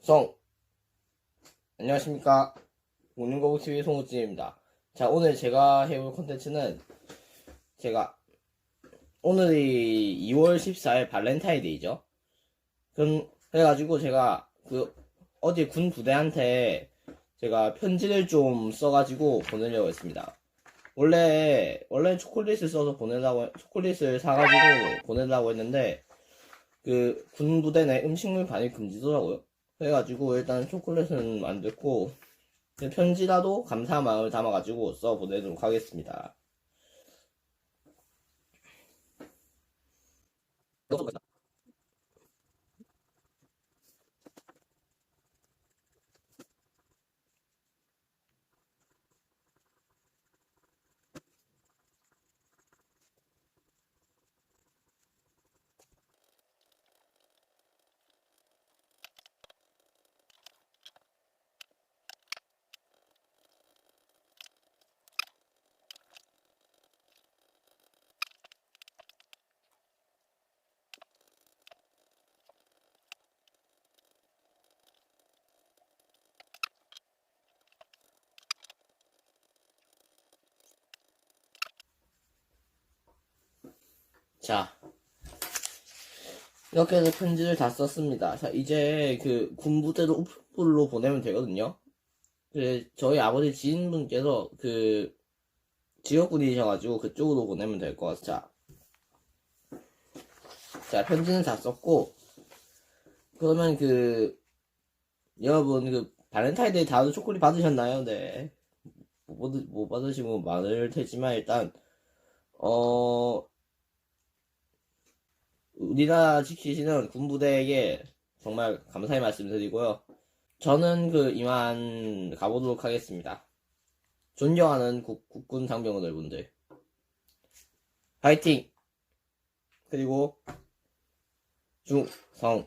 성 안녕하십니까. 운영거북TV 송우진입니다. 자 오늘 제가 해볼 컨텐츠는 제가 오늘이 2월 14일 발렌타인데이죠. 그럼 그래가지고 제가 그 어디 군 부대한테 제가 편지를 좀 써가지고 보내려고 했습니다. 원래 원래 초콜릿을 써서 보내려고 초콜릿을 사가지고 보내려고 했는데 그 군 부대 내 음식물 반입 금지더라고요 그래가지고 일단 초콜릿은 안 됐고 편지라도 감사 마음을 담아가지고 써 보내도록 하겠습니다. 자 이렇게 해서 편지를 다 썼습니다. 자 이제 그 군부대로 우편물로 보내면 되거든요. 그 저희 아버지 지인분께서 그 지역군이셔가지고 그쪽으로 보내면 될 것 같아. 자, 자 편지는 다 썼고 그러면 그 여러분 그 발렌타인데이 다들 초콜릿 받으셨나요? 네. 못, 받으- 못 받으신 분 많을 테지만 일단 어 우리나라 지키시는 군부대에게 정말 감사의 말씀 드리고요. 저는 그 이만 가보도록 하겠습니다. 존경하는 국, 국군 장병 여러분들. 파이팅! 그리고 중성